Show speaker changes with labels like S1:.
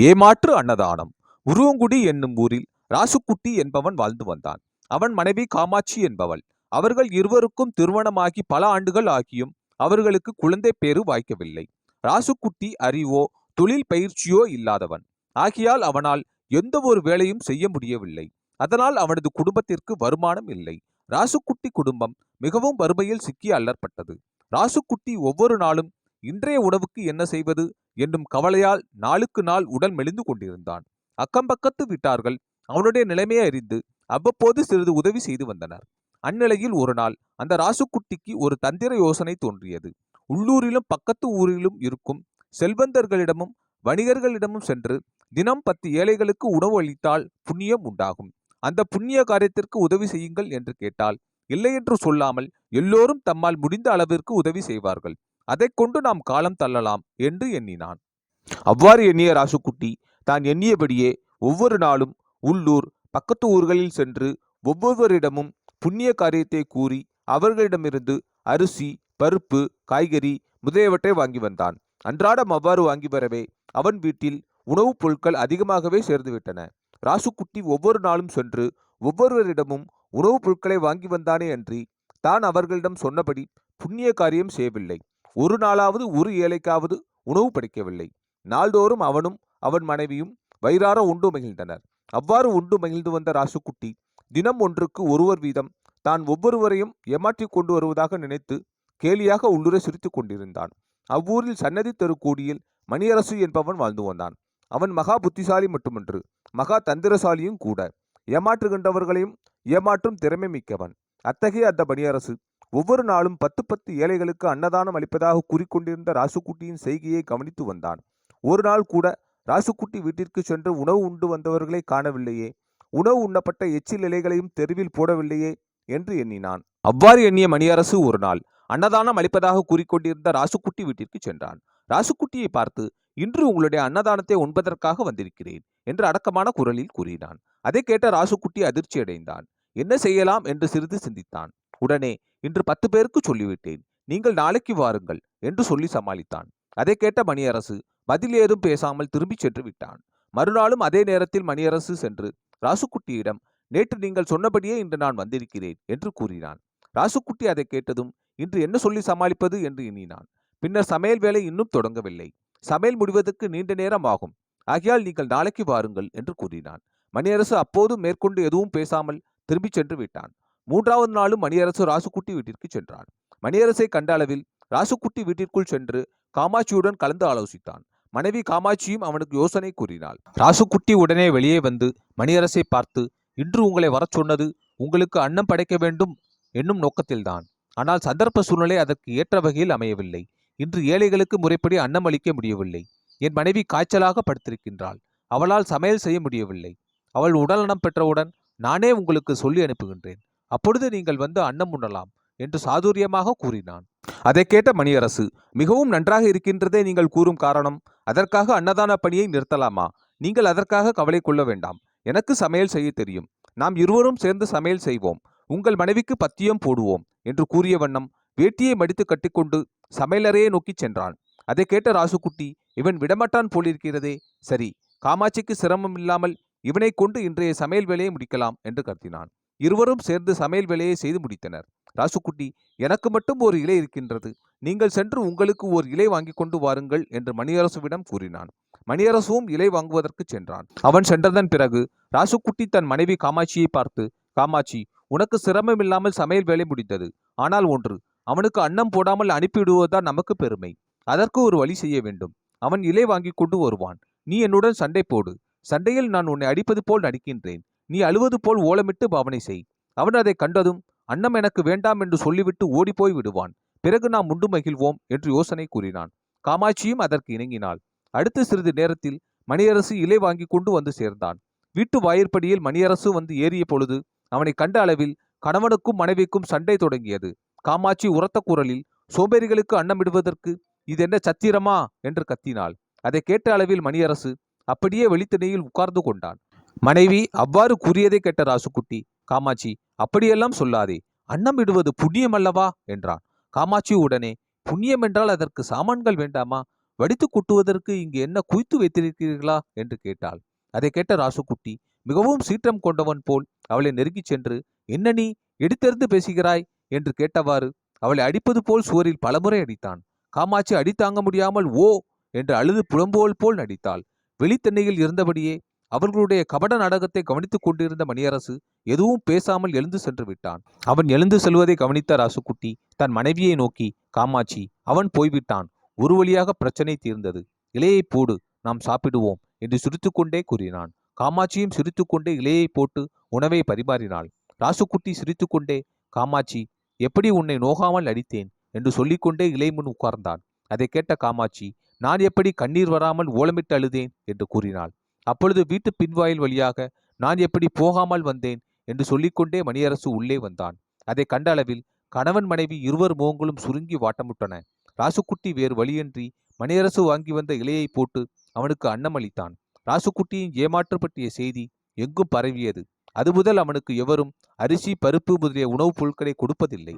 S1: ஏமாற்று அன்னதானம். உருவங்குடி என்னும் ஊரில் ராசுக்குட்டி என்பவன் வாழ்ந்து வந்தான். அவன் மனைவி காமாட்சி என்பவள். அவர்கள் இருவருக்கும் திருமணமாகி பல ஆண்டுகள் ஆகியும் அவர்களுக்கு குழந்தை பேறு வாய்க்கவில்லை. ராசுக்குட்டி அறிவோ தொழில் பயிற்சியோ இல்லாதவன். ஆகியால் அவனால் எந்த ஒரு வேலையும் செய்ய முடியவில்லை. அதனால் அவனது குடும்பத்திற்கு வருமானம் இல்லை. ராசுக்குட்டி குடும்பம் மிகவும் வறுமையில் சிக்கி அல்லற்பட்டது ராசுக்குட்டி ஒவ்வொரு நாளும் இன்றைய உணவுக்கு என்ன செய்வது? என்னும் கவலையால் நாளுக்கு நாள் உடல் மெலிந்து கொண்டிருந்தான். அக்கம்பக்கத்து வீட்டார்கள் அவனுடைய நிலைமையை அறிந்து அவ்வப்போது சிறிது உதவி செய்து வந்தனர். அந்நிலையில் ஒரு நாள் அந்த ராசுக்குட்டிக்கு ஒரு தந்திர யோசனை தோன்றியது. உள்ளூரிலும் பக்கத்து ஊரிலும் இருக்கும் செல்வந்தர்களிடமும் வணிகர்களிடமும் சென்று தினம் பத்து ஏழைகளுக்கு உணவு அளித்தால் புண்ணியம் உண்டாகும். அந்த புண்ணிய காரியத்திற்கு உதவி செய்யுங்கள் என்று கேட்டால் இல்லையென்று சொல்லாமல் எல்லோரும் தம்மால் முடிந்த அளவிற்கு உதவி செய்வார்கள். அதை கொண்டு நாம் காலம் தள்ளலாம் என்று எண்ணினான். அவ்வாறு எண்ணிய ராசுக்குட்டி தான் எண்ணியபடியே ஒவ்வொரு நாளும் உள்ளூர் பக்கத்து ஊர்களில் சென்று ஒவ்வொருவரிடமும் புண்ணிய காரியத்தை கூறி அவர்களிடமிருந்து அரிசி பருப்பு காய்கறி முதலியவற்றை வாங்கி வந்தான். அன்றாடம் அவ்வாறு வாங்கி வரவே அவன் வீட்டில் உணவுப் பொருட்கள் அதிகமாகவே சேர்ந்துவிட்டன. ராசுக்குட்டி ஒவ்வொரு நாளும் சென்று ஒவ்வொருவரிடமும் உணவுப் பொருட்களை வாங்கி வந்தானே அன்றி தான் அவர்களிடம் சொன்னபடி புண்ணிய காரியம் செய்யவில்லை. ஒரு நாளாவது ஒரு ஏழைக்காவது உணவு படைக்கவில்லை. நாள்தோறும் அவனும் அவன் மனைவியும் வயிறார உண்டு மகிழ்ந்தனர். அவ்வாறு உண்டு மகிழ்ந்து வந்த ராசுக்குட்டி தினம் ஒன்றுக்கு ஒருவர் வீதம் தான் ஒவ்வொருவரையும் ஏமாற்றிக் கொண்டு வருவதாக நினைத்து கேலியாக உள்ளுரை சிரித்துக் கொண்டிருந்தான். அவ்வூரில் சன்னதி தெருக்கூடியில் மணியரசு என்பவன் வாழ்ந்து வந்தான். அவன் மகா புத்திசாலி மட்டுமன்று மகா தந்திரசாலியும் கூட. ஏமாற்றுகின்றவர்களையும் ஏமாற்றும் திறமை மிக்கவன். அத்தகைய அந்த பணியரசு ஒவ்வொரு நாளும் பத்து பத்து ஏழைகளுக்கு அன்னதானம் அளிப்பதாக கூறிக்கொண்டிருந்த ராசுக்குட்டியின் செய்கையை கவனித்து வந்தான். ஒரு நாள் கூட ராசுக்குட்டி வீட்டிற்கு சென்று உணவு உண்டு வந்தவர்களை காணவில்லையே. உணவு உண்ணப்பட்ட எச்சில் இலைகளையும் தெருவில் போடவில்லையே என்று எண்ணினான். அவ்வாறு எண்ணிய மணியரசு ஒரு நாள் அன்னதானம் அளிப்பதாக கூறிக்கொண்டிருந்த ராசுக்குட்டி வீட்டிற்கு சென்றான். ராசுக்குட்டியை பார்த்து இன்று உங்களுடைய அன்னதானத்தை உண்பதற்காக வந்திருக்கிறேன் என்று அடக்கமான குரலில் கூறினான். அதை கேட்ட ராசுக்குட்டி அதிர்ச்சி அடைந்தான் என்ன செய்யலாம் என்று சிறிது சிந்தித்தான். உடனே இன்று பத்து பேருக்கு சொல்லிவிட்டேன். நீங்கள் நாளைக்கு வாருங்கள் என்று சொல்லி சமாளித்தான். அதை கேட்ட மணியரசு பதில் ஏதும் பேசாமல் திரும்பிச் சென்று விட்டான். மறுநாளும் அதே நேரத்தில் மணியரசு சென்று ராசுக்குட்டியிடம் நேற்று நீங்கள் சொன்னபடியே இன்று நான் வந்திருக்கிறேன் என்று கூறினான். ராசுக்குட்டி அதை கேட்டதும் இன்று என்ன சொல்லி சமாளிப்பது? என்று எண்ணினான். பின்னர் சமையல் வேலை இன்னும் தொடங்கவில்லை. சமையல் முடிவதற்கு நீண்ட நேரம் ஆகும். ஆகையால் நீங்கள் நாளைக்கு வாருங்கள் என்று கூறினான். மணியரசு அப்போதும் மேற்கொண்டு எதுவும் பேசாமல் திரும்பிச் சென்று விட்டான். மூன்றாவது நாளும் மணியரசு ராசுக்குட்டி வீட்டிற்கு சென்றான். மணியரசை கண்ட அளவில் ராசுக்குட்டி வீட்டிற்குள் சென்று காமாட்சியுடன் கலந்து ஆலோசித்தான். மனைவி காமாட்சியும் அவனுக்கு யோசனை கூறினாள். ராசுக்குட்டி உடனே வெளியே வந்து மணியரசை பார்த்து இன்று உங்களை வரச் சொன்னது உங்களுக்கு அன்னம் படைக்க வேண்டும் என்னும் நோக்கத்தில்தான். ஆனால் சந்தர்ப்ப சூழ்நிலை அதற்கு ஏற்ற வகையில் அமையவில்லை. இன்று ஏழைகளுக்கு முறைப்படி அன்னம் அளிக்க முடியவில்லை. என் மனைவி காய்ச்சலாக படுத்திருக்கின்றாள். அவளால் சமையல் செய்ய முடியவில்லை. அவள் உடல்நலம் பெற்றவுடன் நானே உங்களுக்கு சொல்லி அனுப்புகின்றேன். அப்பொழுது நீங்கள் வந்து அன்னம் உண்ணலாம் என்று சாதுரியமாக கூறினான். அதை கேட்ட மணியரசு மிகவும் நன்றாக இருக்கின்றதே நீங்கள் கூறும் காரணம் அதற்காக அன்னதான பணியை நிறுத்தலாமா? நீங்கள் அதற்காக கவலை கொள்ள வேண்டாம். எனக்கு சமையல் செய்ய தெரியும். நாம் இருவரும் சேர்ந்து சமையல் செய்வோம். உங்கள் மனைவிக்கு பத்தியம் போடுவோம் என்று கூறிய வண்ணம் வேட்டியை மடித்து கட்டிக்கொண்டு சமையலறையை நோக்கிச் சென்றான். அதை கேட்ட ராசுக்குட்டி இவன் விடமாட்டான் போலிருக்கிறதே. சரி காமாட்சிக்கு சிரமம் இல்லாமல் இவனை கொண்டு இன்றைய சமையல் வேலையை முடிக்கலாம் என்று கருத்தினான் இருவரும் சேர்ந்து சமையல் வேலையை செய்து முடித்தனர். ராசுக்குட்டி எனக்கு மட்டும் ஒரு இலை இருக்கின்றது. நீங்கள் சென்று உங்களுக்கு ஒரு இலை வாங்கி கொண்டு வாருங்கள் என்று மணியரசுவிடம் கூறினான். மணியரசுவும் இலை வாங்குவதற்கு சென்றான். அவன் சென்றதன் பிறகு ராசுக்குட்டி தன் மனைவி காமாட்சியை பார்த்து காமாட்சி உனக்கு சிரமம் இல்லாமல் சமையல் வேலை முடிந்தது. ஆனால் ஒன்று அவனுக்கு அன்னம் போடாமல் அனுப்பிவிடுவதுதான் நமக்கு பெருமை. அதற்கு ஒரு வழி செய்ய வேண்டும். அவன் இலை வாங்கி கொண்டு வருவான். நீ என்னுடன் சண்டை போடு. சண்டையில் நான் உன்னை அடிப்பது போல் நடிக்கின்றேன். நீ அழுவது போல் ஓலமிட்டு பாவனை செய். அவன் அதை கண்டதும் அன்னம் எனக்கு வேண்டாம் என்று சொல்லிவிட்டு ஓடிப்போய் விடுவான். பிறகு நாம் உண்டு மகிழ்வோம் என்று யோசனை கூறினான். காமாட்சியும் அதற்கு இணங்கினாள். அடுத்த சிறிது நேரத்தில் மணியரசு இலை வாங்கி கொண்டு வந்து சேர்ந்தான். வீட்டு வாயிற்படியில் மணியரசு வந்து ஏறிய பொழுது அவனை கண்ட அளவில் கணவனுக்கும் மனைவிக்கும் சண்டை தொடங்கியது. காமாட்சி உரத்த குரலில் சோம்பேறிகளுக்கு அன்னமிடுவதற்கு இது என்ன சத்திரமா? என்று கத்தினாள். அதை கேட்ட அளவில் மணியரசு அப்படியே வெளித்தனையில் உட்கார்ந்து கொண்டான். மனைவி அவ்வாறு கூறியதை கேட்ட ராசுக்குட்டி காமாட்சி அப்படியெல்லாம் சொல்லாதே அன்னம் இடுவது புண்ணியம் அல்லவா? என்றான். காமாட்சி உடனே புண்ணியம் என்றால் அதற்கு சாமான்கள் வேண்டாமா? வடித்து கொட்டுவதற்கு இங்கு என்ன குய்த்து வைத்திருக்கிறீர்களா? என்று கேட்டாள். அதை கேட்ட ராசுக்குட்டி மிகவும் சீற்றம் கொண்டவன் போல் அவளை நெருங்கிச் சென்று என்ன நீ எடுத்தெறிந்து பேசுகிறாய்? என்று கேட்டவாறு அவளை அடிப்பது போல் சுவரில் பலமுறை அடித்தான். காமாட்சி அடி தாங்க முடியாமல் ஓ! என்று அழுது புலம்போல் போல் நடித்தாள். வெளித்தென்னையில் இருந்தபடியே அவர்களுடைய கபட நாடகத்தை கவனித்துக் கொண்டிருந்த மணியரசு எதுவும் பேசாமல் எழுந்து சென்று விட்டான். அவன் எழுந்து செல்வதை கவனித்த ராசுக்குட்டி தன் மனைவியை நோக்கி காமாட்சி அவன் போய்விட்டான். ஒரு வழியாக பிரச்சனை தீர்ந்தது. இலையை போடு நாம் சாப்பிடுவோம் என்று சிரித்துக்கொண்டே கூறினான். காமாட்சியும் சிரித்துக்கொண்டே இலையை போட்டு உணவை பரிமாறினாள். ராசுக்குட்டி சிரித்துக்கொண்டே காமாட்சி எப்படி உன்னை நோகாமல் அடித்தேன்? என்று சொல்லிக்கொண்டே இலை முன் உட்கார்ந்தான். அதை கேட்ட காமாட்சி நான் எப்படி கண்ணீர் வராமல் ஓலமிட்டு அழுதேன்? என்று கூறினாள். அப்பொழுது வீட்டு பின்வாயில் வழியாக நான் எப்படி போகாமல் வந்தேன்? என்று சொல்லிக்கொண்டே மணியரசு உள்ளே வந்தான். அதை கண்ட அளவில் கணவன் மனைவி இருவர் முகங்களும் சுருங்கி வாட்டமுட்டன. ராசுக்குட்டி வேறு வழியின்றி மணியரசு வாங்கி வந்த இலையை போட்டு அவனுக்கு அன்னமளித்தான் ராசுக்குட்டியின் ஏமாற்று பற்றிய செய்தி எங்கும் பரவியது. அது முதல் அவனுக்கு எவரும் அரிசி பருப்பு முதலிய உணவுப் பொருட்களை கொடுப்பதில்லை.